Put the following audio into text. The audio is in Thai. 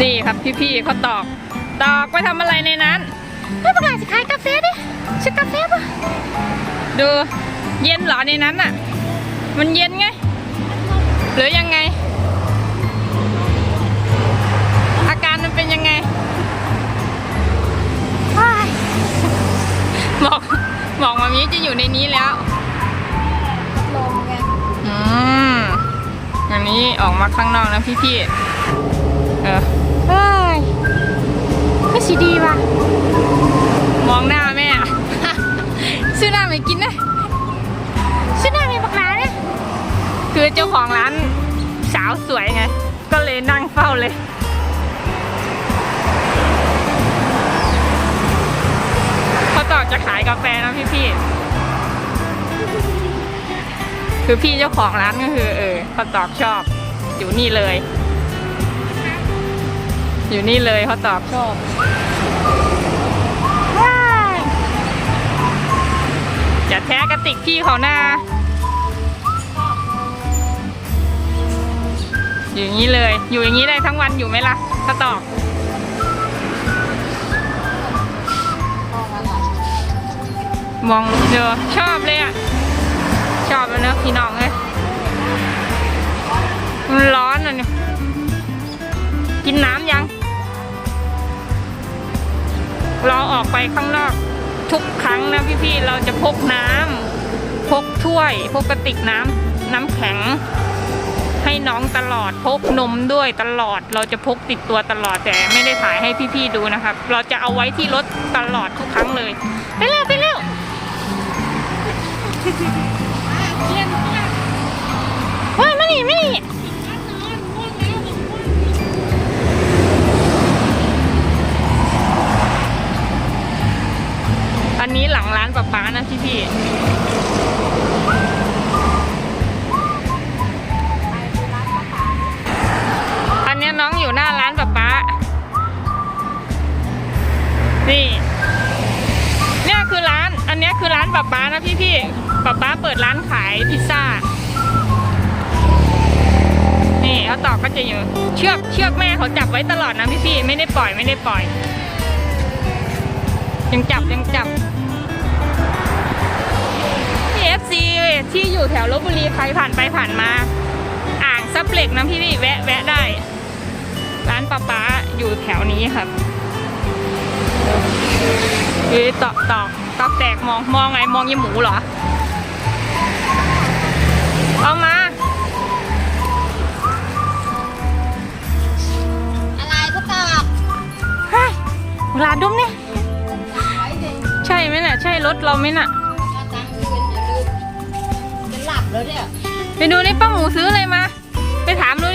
นี่ครับพี่ๆเขาตอก ตอกไปทำอะไรในนั้นไม่เป็นไรสิขายกาแฟดิซื้อกาแฟปะดูเย็นเหรอในนั้นอะ มันเย็นไง หรือยังไง อาการมันเป็นยังไงว้ายบอกบอกมามีจะอยู่ในนี้แล้วลมไงอืมอันนี้ออกมาข้างนอกนะพี่ๆเออ เฮ้ยไม่สีดีว่ะ มองหน้าแม่ ซื้อหน้าไม่กินนะซื้อหน้าไม่บักหลานะคือเจ้าของร้านสาวสวยไง ก็เลยนั่งเฝ้าเลยเขาตอบจะขายกาแฟนะพี่ๆคือพี่เจ้าของร้านก็คือเออเขาตอบชอบอยู่นี่เลย อยู่นี่เลยเขาตอบชอบว้ายอย่าแท้กระติกพี่เขาหน้าอยู่อย่างนี้เลย อยู่อย่างนี้ได้ทั้งวันอยู่ไหมล่ะเขาตอบมองอะไรมองเจอชอบเลยอะ ชอบแล้วเนอะพี่น้อง เราออกไปข้างนอกทุกครั้งนะพี่ๆ เราจะพกน้ำพกถ้วย พกกระติกน้ำน้ำแข็ง ให้น้องตลอดพกนมด้วยตลอด เราจะพกติดตัวตลอดแต่ไม่ได้ถ่ายให้พี่ๆดูนะครับ เราจะเอาไว้ที่รถตลอดทุกครั้งเลย ไปเร็วไปเร็วเฮ้ยมานี่มานี่ ป๊าป๊านะพี่พี่อันนี้น้องอยู่หน้าร้านป๊าป๊านี่เนี่ยคือร้าน อันนี้คือร้านป๊าป๊านะพี่พี่ป๊าป๊าเปิดร้านขายพิซซ่า นี่เขาตอกก็จะอยู่ เชือกเชือกแม่เขาจับไว้ตลอดนะพี่พี่ไม่ได้ปล่อยไม่ได้ปล่อย ยังจับยังจับ ที่อยู่แถวลบบุรีใครผ่านไปผ่านมา อ่างซับเหล็กนะพี่พี่แวะแวะได้ ร้านป้าป๊าอยู่แถวนี้ครับเอ้ยตอกตอกตอกแตกมองมองไงมองยี่หมูเหรอ เอามา อะไรก็ตอบเฮ้ยเวลาดมเนี่ยไว้ดิใช่ไหมน่ะ ใช่รถเราไหมน่ะ แล้วเนี่ย ไปดูในป้าหมูซื้ออะไรมา ไปถามดู